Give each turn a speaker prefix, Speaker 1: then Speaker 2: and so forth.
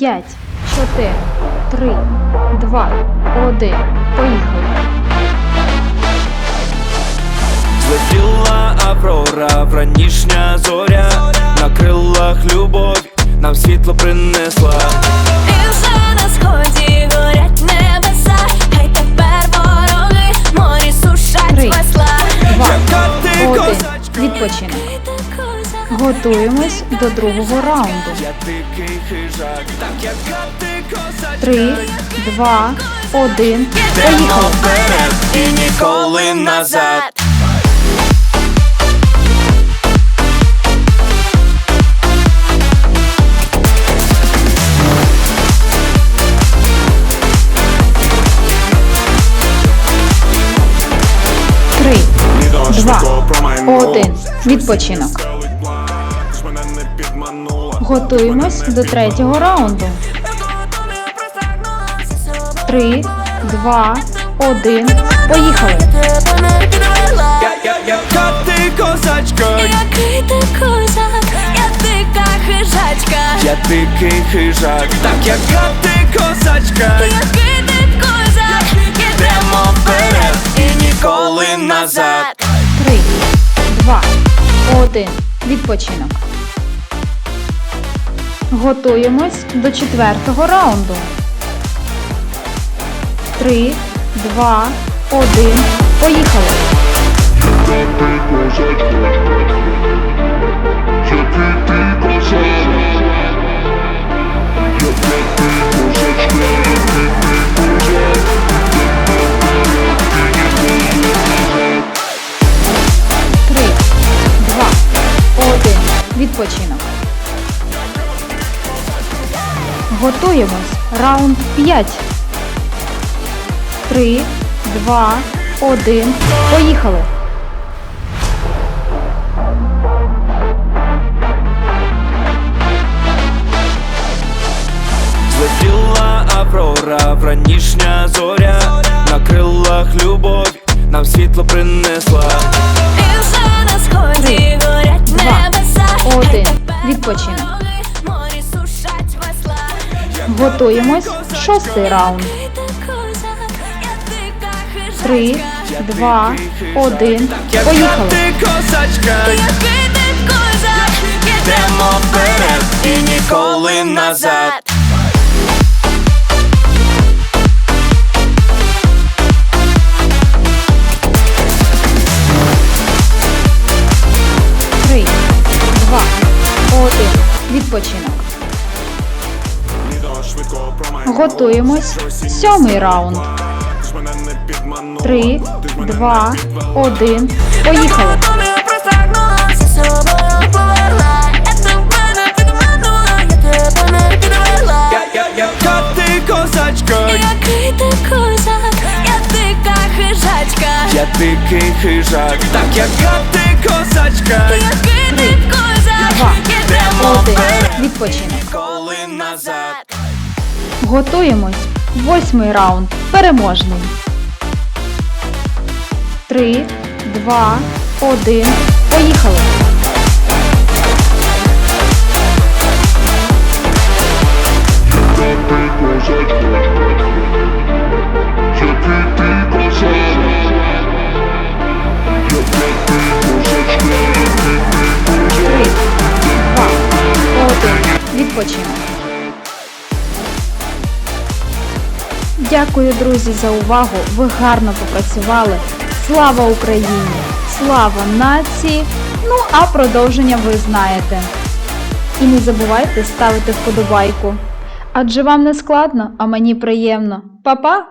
Speaker 1: 5, 4, 3, 2, 1. Поїхали.
Speaker 2: Злетіла аврора, вранішня зоря, на крилах любов, нам світло принесла.
Speaker 1: Готуємось до другого раунду.
Speaker 2: я дикий хижак, так яка ти козачка,
Speaker 1: 3, 2, 1.
Speaker 2: Йдемо
Speaker 1: Поїхали.
Speaker 2: і ніколи назад.
Speaker 1: Три, два, один. Відпочинок. Готуємось до третього раунду. Три, два, один. Поїхали.
Speaker 2: Я, яка ти козачка,
Speaker 3: Який ти козак, я дика хижачка.
Speaker 2: я дикий хижак, так яка ти козачка,
Speaker 3: Який ти козак,
Speaker 2: йдемо вперед і ніколи назад.
Speaker 1: Три, два, один. Відпочинок. Готуємось до четвертого раунду. Три, два, один. Поїхали. Три, два, один. Відпочинок. Готуємось. Раунд 5. Три, два, один. Поїхали.
Speaker 2: Злетіла аврора, вранішня зоря, на крилах любов, нам світло принесла.
Speaker 3: І вже на сході горять небеса.
Speaker 1: один. Відпочинок. Готуємось. Шостий раунд. Три, два, один. Поїхали.
Speaker 2: йдемо вперед і ніколи назад.
Speaker 1: Три, два, один. Відпочинок. Готуємось. Сьомий раунд. Три, два, один. Поїхали.
Speaker 2: Яка ти козачка,
Speaker 3: Який ти козак, я дика хижачка.
Speaker 2: я дикий хижак, так яка ти козачка,
Speaker 3: Який ти козак,
Speaker 1: Два, один. Відпочинок.
Speaker 2: коли назад.
Speaker 1: Готуємось. Восьмий раунд. Переможний. Три, два, один. Поїхали. Дякую, друзі, за увагу. Ви гарно попрацювали. Слава Україні! Слава нації! Ну а продовження ви знаєте. І не забувайте ставити вподобайку. Адже вам не складно, а мені приємно. Па-па!